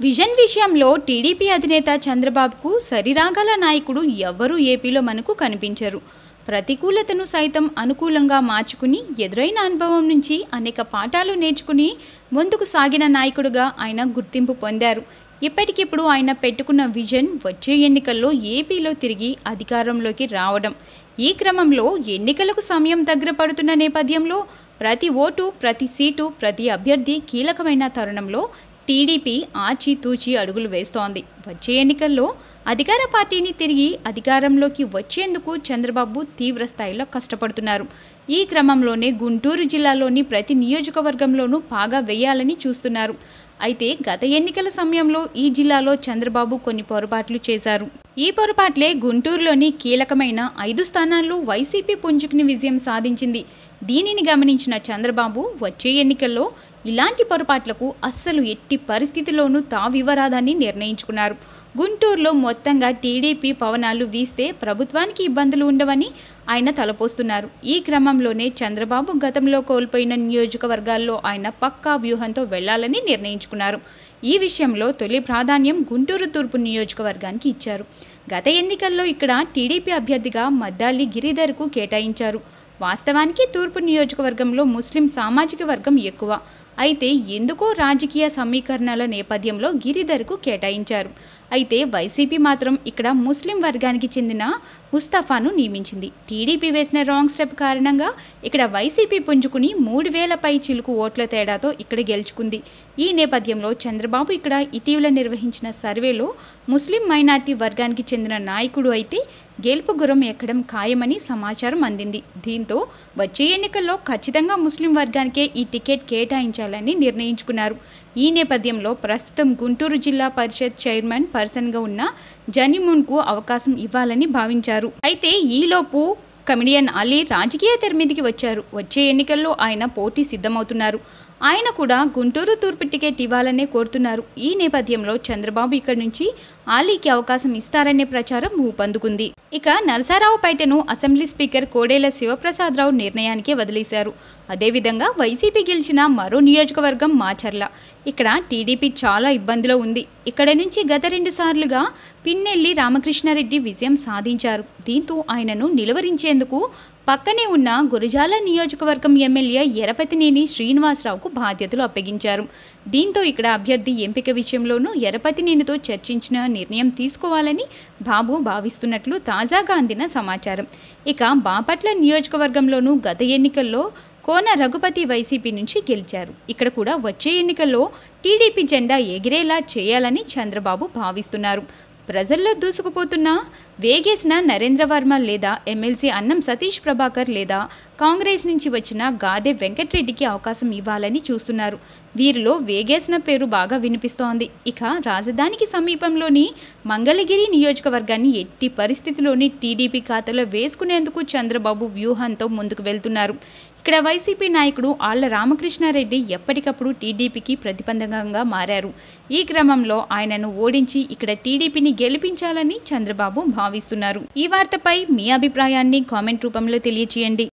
Vision విషయంలో TDP అధినేత చంద్రబాబుకు సరిరాగల నాయకుడు ఎవ్వరూ ఏపీలో మనకు కనిపించరు. ప్రతికూలతను సైతం అనుకూలంగా మార్చుకుని ఎదురైన అనుభవం నుంచి అనేక పాఠాలు నేర్చుకుని ముందుకు సాగిన నాయకుడుగా ఆయన గుర్తింపు పొందారు. ఇప్పటికిప్పుడు ఆయన పెట్టుకున్న విజన్ వచ్చే ఎన్నికల్లో ఏపీలో తిరిగి అధికారంలోకి రావడం. ఈ క్రమంలో ఎన్నికలకు సమయం దగ్గర పడుతున్న నేపథ్యంలో ప్రతి ఓటు ప్రతి సీటు ప్రతి అభ్యర్థి కీలకమైన తరుణంలో టీడీపీ ఆచితూచి అడుగులు వేస్తోంది. వచ్చే ఎన్నికల్లో అధికార పార్టీని తిరిగి అధికారంలోకి వచ్చేందుకు చంద్రబాబు తీవ్ర స్థాయిలో కష్టపడుతున్నారు. ఈ క్రమంలోనే గుంటూరు జిల్లాలోని ప్రతి నియోజకవర్గంలోనూ పాగా వేయాలని చూస్తున్నారు. అయితే గత ఎన్నికల సమయంలో ఈ జిల్లాలో చంద్రబాబు కొన్ని పొరపాట్లు చేశారు. ఈ పొరపాట్లే గుంటూరులోని కీలకమైన ఐదు స్థానాల్లో వైసీపీ పుంజుకుని విజయం సాధించింది. దీనిని గమనించిన చంద్రబాబు వచ్చే ఎన్నికల్లో ఇలాంటి పొరపాట్లకు అస్సలు ఎట్టి పరిస్థితిలోనూ తావివ్వరాదని నిర్ణయించుకున్నారు. గుంటూరులో మొత్తంగా టీడీపీ పవనాలు వీస్తే ప్రభుత్వానికి ఇబ్బందులు ఉండవని ఆయన తలపోస్తున్నారు. ఈ క్రమంలోనే చంద్రబాబు గతంలో కోల్పోయిన నియోజకవర్గాల్లో ఆయన పక్కా వ్యూహంతో వెళ్ళాలని నిర్ణయించుకున్నారు. ఈ విషయంలో తొలి ప్రాధాన్యం గుంటూరు తూర్పు నియోజకవర్గానికి ఇచ్చారు. గత ఎన్నికల్లో ఇక్కడ టీడీపీ అభ్యర్థిగా మద్దాలి గిరిధర్కు కేటాయించారు. వాస్తవానికి తూర్పు నియోజకవర్గంలో ముస్లిం సామాజిక వర్గం ఎక్కువ. అయితే ఎందుకో రాజకీయ సమీకరణల నేపథ్యంలో గిరిధర్కు కేటాయించారు. అయితే వైసీపీ మాత్రం ఇక్కడ ముస్లిం వర్గానికి చెందిన ముస్తఫాను నియమించింది. టీడీపీ వేసిన రాంగ్ స్టెప్ కారణంగా ఇక్కడ వైసీపీ పుంజుకుని మూడు వేల పై చిలుకు ఓట్ల తేడాతో ఇక్కడ గెలుచుకుంది. ఈ నేపథ్యంలో చంద్రబాబు ఇక్కడ ఇటీవల నిర్వహించిన సర్వేలో ముస్లిం మైనార్టీ వర్గానికి చెందిన నాయకుడు అయితే గెలుపు గురం ఎక్కడం ఖాయమని సమాచారం అందింది. దీంతో వచ్చే ఎన్నికల్లో ఖచ్చితంగా ముస్లిం వర్గానికే ఈ టికెట్ కేటాయించారు. కేటాయించాలని నిర్ణయించుకున్నారు. ఈ నేపథ్యంలో ప్రస్తుతం గుంటూరు జిల్లా పరిషత్ చైర్మన్ పర్సన్గా ఉన్న జనిమున్కు అవకాశం ఇవ్వాలని భావించారు. అయితే ఈలోపు కమిడియన్ అలీ రాజకీయ తెర మీదకి వచ్చారు. వచ్చే ఎన్నికల్లో ఆయన పోటీ సిద్ధమవుతున్నారు. ఆయన కూడా గుంటూరు తూర్పు టికెట్ ఇవ్వాలనే కోరుతున్నారు. ఈ నేపథ్యంలో చంద్రబాబు ఇక్కడి నుంచి అలీకి అవకాశం ఇస్తారనే ప్రచారం ఊపందుకుంది. ఇక నరసారావుపేటను అసెంబ్లీ స్పీకర్ కోడేల శివప్రసాదరావు నిర్ణయానికి వదిలేశారు. అదేవిధంగా వైసీపీ గెలిచిన మరో నియోజకవర్గం మాచర్ల. ఇక్కడ టీడీపీ చాలా ఇబ్బందిలో ఉంది. ఇక్కడ నుంచి గత రెండు సార్లుగా పిన్నెల్లి రామకృష్ణారెడ్డి విజయం సాధించారు. దీంతో ఆయనను నిలువరించేందుకు పక్కనే ఉన్న గురజాల నియోజకవర్గం ఎమ్మెల్యే ఎరపతినేని శ్రీనివాసరావుకు బాధ్యతలు అప్పగించారు. దీంతో ఇక్కడ అభ్యర్థి ఎంపిక విషయంలోనూ ఎరపతినేనితో చర్చించిన నిర్ణయం తీసుకోవాలని బాబు భావిస్తున్నట్లు తాజాగా అందిన సమాచారం. ఇక బాపట్ల నియోజకవర్గంలోనూ గత ఎన్నికల్లో కోన రఘుపతి వైసీపీ నుంచి గెలిచారు. ఇక్కడ కూడా వచ్చే ఎన్నికల్లో టీడీపీ జెండా ఎగిరేలా చేయాలని చంద్రబాబు భావిస్తున్నారు. ప్రజల్లో దూసుకుపోతున్న వేగేసిన నరేంద్ర వర్మ లేదా ఎమ్మెల్సీ అన్నం సతీష్ ప్రభాకర్ లేదా కాంగ్రెస్ నుంచి వచ్చిన గాదే వెంకట్రెడ్డికి అవకాశం ఇవ్వాలని చూస్తున్నారు. వీరిలో వేగేసిన పేరు బాగా వినిపిస్తోంది. ఇక రాజధానికి సమీపంలోని మంగళగిరి నియోజకవర్గాన్ని ఎట్టి పరిస్థితిలోని టీడీపీ ఖాతాలో వేసుకునేందుకు చంద్రబాబు వ్యూహంతో ముందుకు వెళ్తున్నారు. ఇక్కడ వైసీపీ నాయకుడు ఆళ్ళ రామకృష్ణారెడ్డి ఎప్పటికప్పుడు టీడీపీకి ప్రతిబంధకంగా మారారు. ఈ క్రమంలో ఆయనను ఓడించి ఇక్కడ టీడీపీని గెలిపించాలని చంద్రబాబు భావిస్తున్నారు. ఈ వార్తపై మీ అభిప్రాయాన్ని కామెంట్ రూపంలో తెలియచేయండి.